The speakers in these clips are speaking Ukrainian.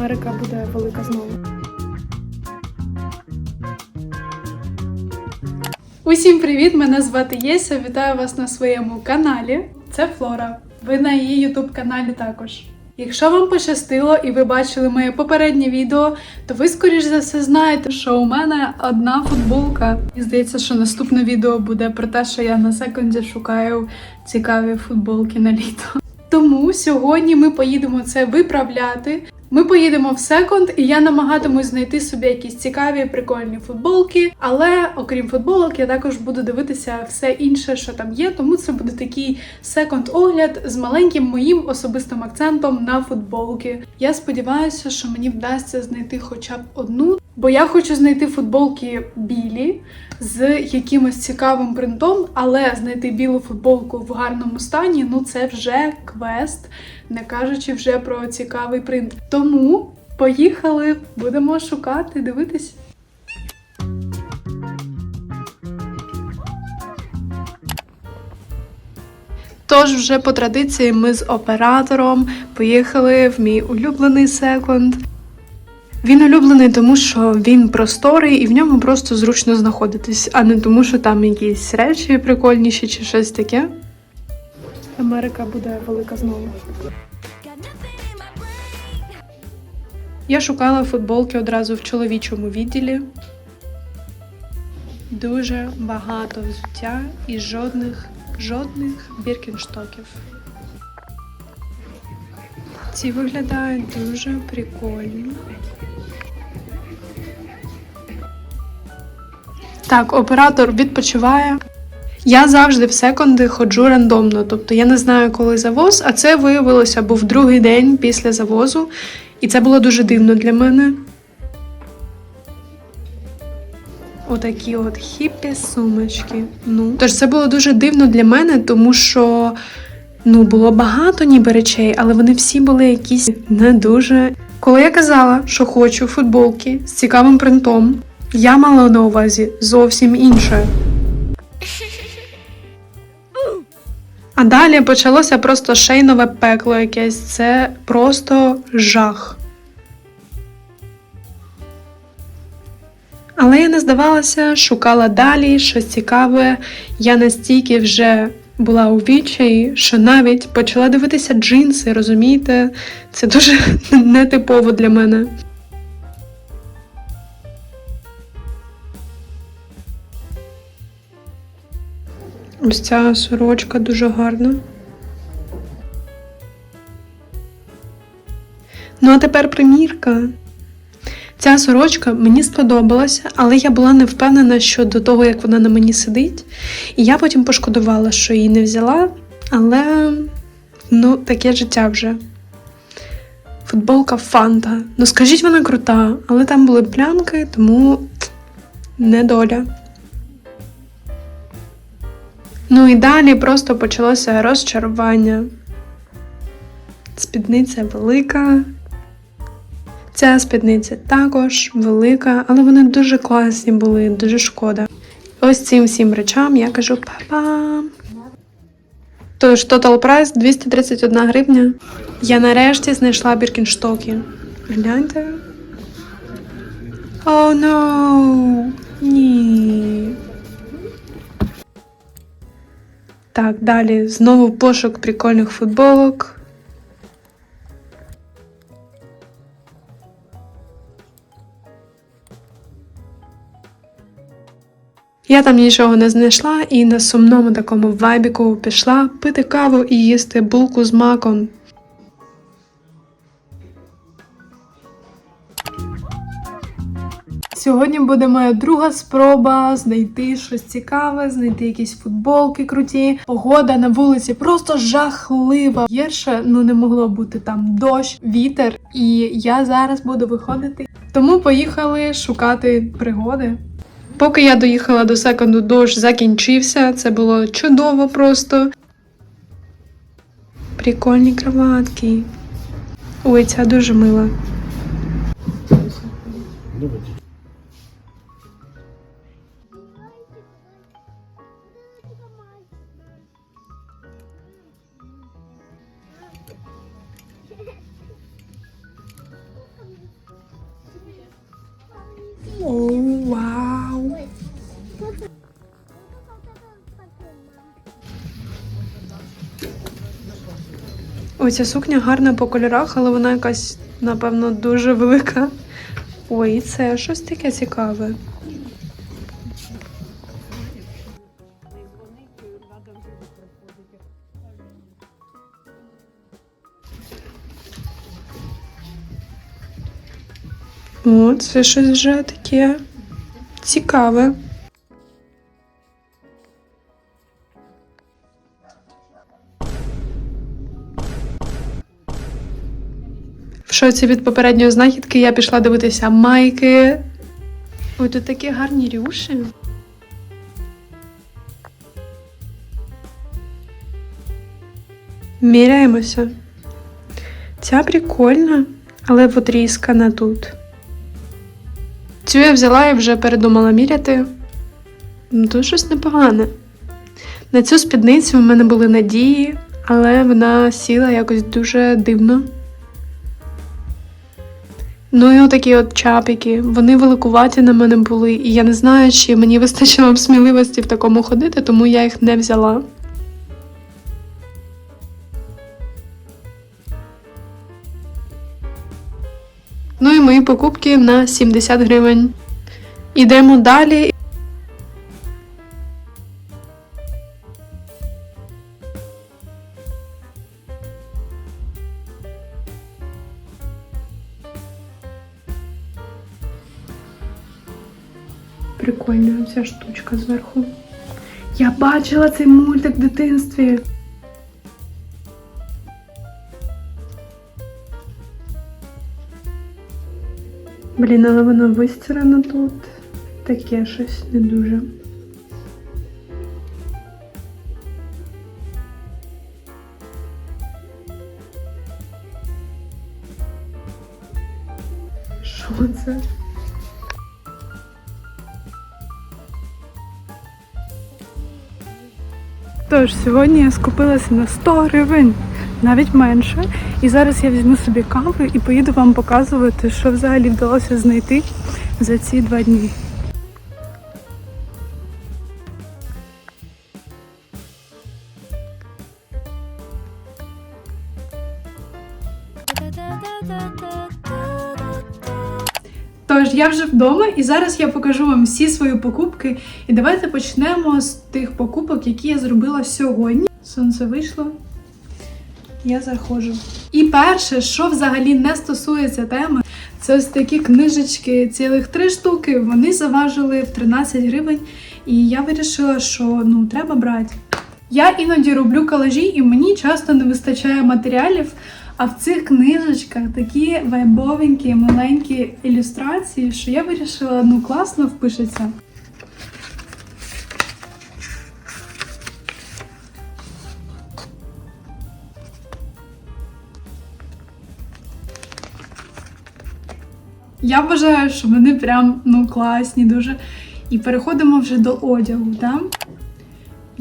Америка буде велика знову. Усім привіт! Мене звати Єся. Вітаю вас на своєму каналі. Це Флора. Ви на її ютуб каналі також. Якщо вам пощастило і ви бачили моє попереднє відео, то ви, скоріш за все, знаєте, що у мене одна футболка. І здається, що наступне відео буде про те, що я на секунді шукаю цікаві футболки на літо. Тому сьогодні ми поїдемо це виправляти. Ми поїдемо в секонд, і я намагатимусь знайти собі якісь цікаві, прикольні футболки. Але окрім футболок, я також буду дивитися все інше, що там є. Тому це буде такий секонд-огляд з маленьким моїм особистим акцентом на футболки. Я сподіваюся, що мені вдасться знайти хоча б одну, бо я хочу знайти футболки білі з якимось цікавим принтом, але знайти білу футболку в гарному стані ну це вже квест, не кажучи вже про цікавий принт. Тому поїхали, будемо шукати, дивитись. Тож, вже по традиції, ми з оператором поїхали в мій улюблений секонд. Він улюблений, тому що він просторий і в ньому просто зручно знаходитись, а не тому, що там якісь речі прикольніші чи щось таке. Америка буде велика знову. Я шукала футболки одразу в чоловічому відділі. Дуже багато взуття і жодних, жодних біркінштоків. Ці виглядають дуже прикольно. Так, оператор відпочиває. Я завжди в секонди ходжу рандомно, тобто я не знаю, коли завоз, а це виявилося був другий день після завозу, і це було дуже дивно для мене. Отакі от хіппі сумочки. Ну, тож це було дуже дивно для мене, тому що ну, було багато ніби речей, але вони всі були якісь не дуже. Коли я казала, що хочу футболки з цікавим принтом, я мала на увазі зовсім інше. А далі почалося просто шейнове пекло якесь. Це просто жах. Але я не здавалася, шукала далі щось цікаве. Я настільки вже була у відчаї, що навіть почала дивитися джинси, розумієте? Це дуже нетипово для мене. Ось ця сорочка дуже гарна. Ну, а тепер примірка. Ця сорочка мені сподобалася, але я була не впевнена щодо того, як вона на мені сидить. І я потім пошкодувала, що її не взяла, але ну, таке життя вже. Футболка Фанта. Ну, скажіть, вона крута, але там були плямки, тому недоля. Ну і далі просто почалося розчарування. Спідниця велика. Ця спідниця також велика, але вони дуже класні були, дуже шкода. Ось цим всім речам я кажу па-пам. Тож, total прайс 231 гривня. Я нарешті знайшла біркінштоки. Гляньте. О, oh, no! Ні. Так, далі знову пошук прикольних футболок. Я там нічого не знайшла і на сумному такому вайбіку пішла пити каву і їсти булку з маком. Сьогодні буде моя друга спроба знайти щось цікаве, знайти якісь футболки круті. Погода на вулиці просто жахлива. Гірше ну не могло бути там дощ, вітер, і я зараз буду виходити. Тому поїхали шукати пригоди. Поки я доїхала до секунду, дощ закінчився. Це було чудово просто. Прикольні кроватки. Ой, ця дуже мила. Ой, ця сукня гарна по кольорах, але вона якась, напевно, дуже велика. Ой, це щось таке цікаве. О, це щось вже таке цікаве. Шоці від попередньої знахідки я пішла дивитися майки. Ой, тут такі гарні рюші. Міряємося. Ця прикольна, але потріскана тут. Цю я взяла і вже передумала міряти. Ну, Тут щось непогане. На цю спідницю в мене були надії, але вона сіла якось дуже дивно. Ну і отакі от чапіки, вони великуваті на мене були, і я не знаю, чи мені вистачило б сміливості в такому ходити, тому я їх не взяла. Ну і мої покупки на 70 гривень. Ідемо далі. Ця штучка зверху. Я бачила цей мультик в дитинстві. Блін, але воно вистирано тут. Таке щось не дуже. Тож, сьогодні я скупилася на 100 гривень, навіть менше. І зараз я візьму собі каву і поїду вам показувати, що взагалі вдалося знайти за ці два дні. Я вже вдома, і зараз я покажу вам всі свої покупки. І давайте почнемо з тих покупок, які я зробила сьогодні. Сонце вийшло. Я заходжу. І перше, що взагалі не стосується теми, це ось такі книжечки, цілих три штуки. Вони заважили в 13 гривень. І я вирішила, що ну треба брати. Я іноді роблю колажі, і мені часто не вистачає матеріалів. А в цих книжечках такі вайбовенькі, маленькі ілюстрації, що я вирішила, ну класно впишеться. Я вважаю, що вони прям ну класні дуже. І переходимо вже до одягу. Да?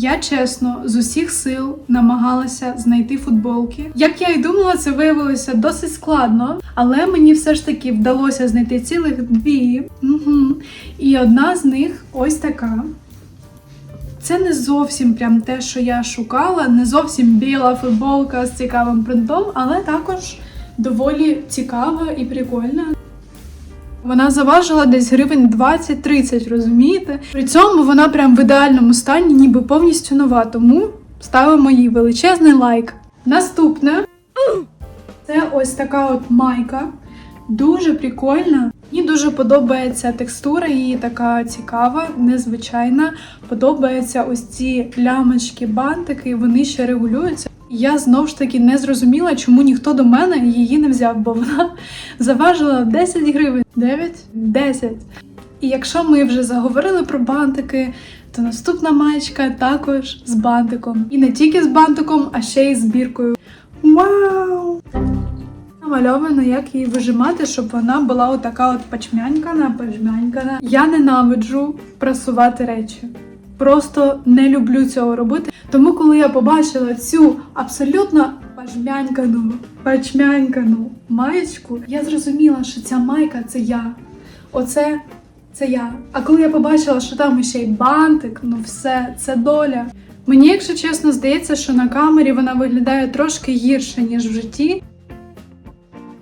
Я чесно з усіх сил намагалася знайти футболки. Як я і думала, це виявилося досить складно, але мені все ж таки вдалося знайти цілих дві. Угу. І одна з них ось така. Це не зовсім прям те, що я шукала, не зовсім біла футболка з цікавим принтом, але також доволі цікава і прикольна. Вона заважила десь гривень 20-30, розумієте? При цьому вона прям в ідеальному стані, ніби повністю нова. Тому ставимо їй величезний лайк. Наступне це ось така от майка. Дуже прикольна. Мені дуже подобається текстура, її така цікава, незвичайна. Подобаються ось ці лямочки, бантики, вони ще регулюються. Я знову ж таки не зрозуміла, чому ніхто до мене її не взяв, бо вона заважила 10 гривень. 9? 10. І якщо ми вже заговорили про бантики, то наступна маєчка також з бантиком. І не тільки з бантиком, а ще й з біркою. Вау! Намальовано, як її вижимати, щоб вона була отака от пачмянькана, пачмянькана. Я ненавиджу прасувати речі. Просто не люблю цього робити. Тому, коли я побачила цю абсолютно пажмянькану, пачмянькану маєчку, я зрозуміла, що ця майка це я. Оце це я. А коли я побачила, що там ще й бантик, ну все, це доля. Мені, якщо чесно, здається, що на камері вона виглядає трошки гірше, ніж в житті.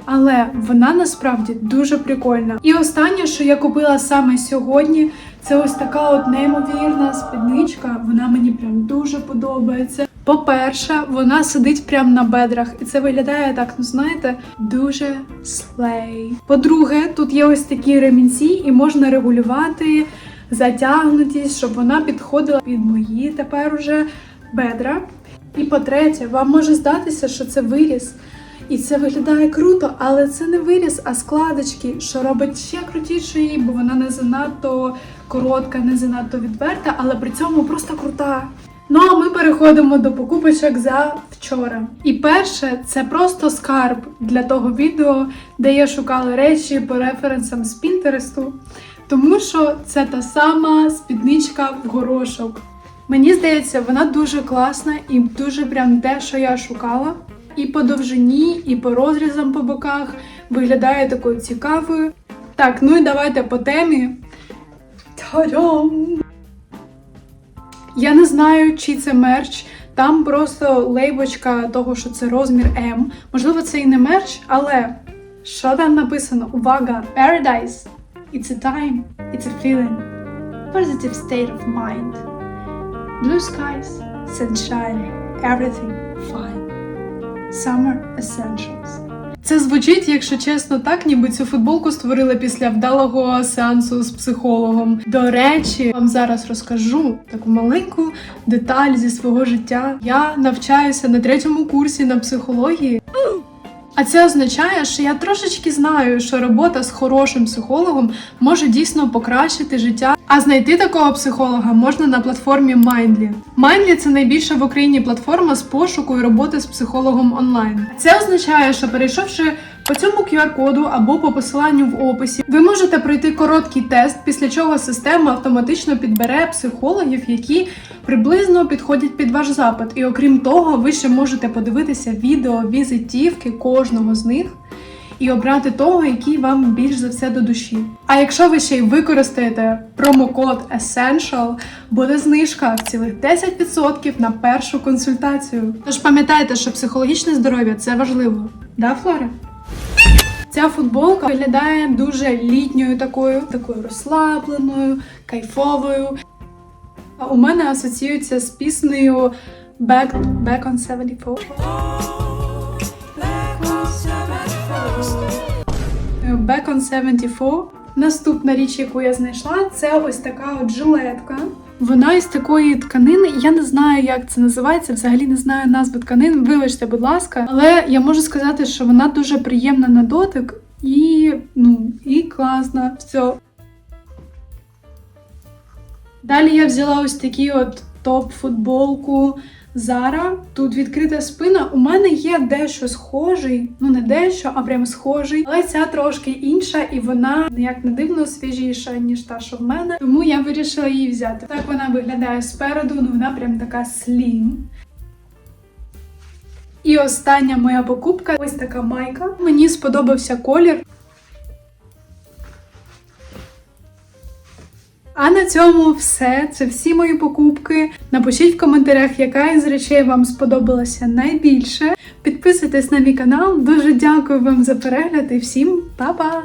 Але вона насправді дуже прикольна. І останнє, що я купила саме сьогодні, це ось така от неймовірна спідничка. Вона мені прям дуже подобається. По-перше, вона сидить прямо на бедрах, і це виглядає так, ну знаєте, дуже слей. По-друге, тут є ось такі ремінці, і можна регулювати затягнутість, щоб вона підходила під мої тепер уже бедра. І по-третє, вам може здатися, що це виріс. І це виглядає круто, але це не виріс, а складочки, що робить ще крутіше її, бо вона не занадто коротка, не занадто відверта, але при цьому просто крута. Ну а ми переходимо до покупочок за вчора. І перше, це просто скарб для того відео, де я шукала речі по референсам з Пінтересту, тому що це та сама спідничка в горошок. Мені здається, вона дуже класна і дуже прям те, що я шукала. І по довжині, і по розрізам по боках виглядає такою цікавою. Так, ну і давайте по темі. Та-дам! Я не знаю, чи це мерч. Там просто лейбочка того, що це розмір М. Можливо, це і не мерч, але що там написано? Увага! Paradise! It's a time, it's a feeling. Positive state of mind. Blue skies, sunshine, everything fine. Summer Essentials. Це звучить, якщо чесно, так, ніби цю футболку створили після вдалого сеансу з психологом. До речі, вам зараз розкажу таку маленьку деталь зі свого життя. Я навчаюся на третьому курсі на психології. А це означає, що я трошечки знаю, що робота з хорошим психологом може дійсно покращити життя. А знайти такого психолога можна на платформі Mindly. Mindly – це найбільша в Україні платформа з пошуку і роботи з психологом онлайн. Це означає, що перейшовши по цьому QR-коду або по посиланню в описі, ви можете пройти короткий тест, після чого система автоматично підбере психологів, які приблизно підходять під ваш запит. І окрім того, ви ще можете подивитися відео візитівки кожного з них. І обрати того, який вам більш за все до душі. А якщо ви ще й використаєте промокод ESSENTIAL, буде знижка в цілих 10% на першу консультацію. Тож пам'ятайте, що психологічне здоров'я це важливо, да, Флора? Ця футболка виглядає дуже літньою такою, такою розслабленою, кайфовою. А у мене асоціюється з піснею Back, Back on 74. Back on 74. Наступна річ, яку я знайшла, це ось така от жилетка. Вона із такої тканини. Я не знаю, як це називається. Взагалі не знаю назви тканин. Вибачте, будь ласка, але я можу сказати, що вона дуже приємна на дотик і ну і класна. Все. Далі я взяла ось такі от топ-футболку Зара. Тут відкрита спина. У мене є дещо схожий, ну не дещо, а прям схожий. Але ця трошки інша, і вона як не дивно свіжіша, ніж та, що в мене. Тому я вирішила її взяти. Так вона виглядає спереду, ну вона прям така слім. І остання моя покупка ось така майка. Мені сподобався колір. А на цьому все. Це всі мої покупки. Напишіть в коментарях, яка із речей вам сподобалася найбільше. Підписуйтесь на мій канал. Дуже дякую вам за перегляд і всім па-па!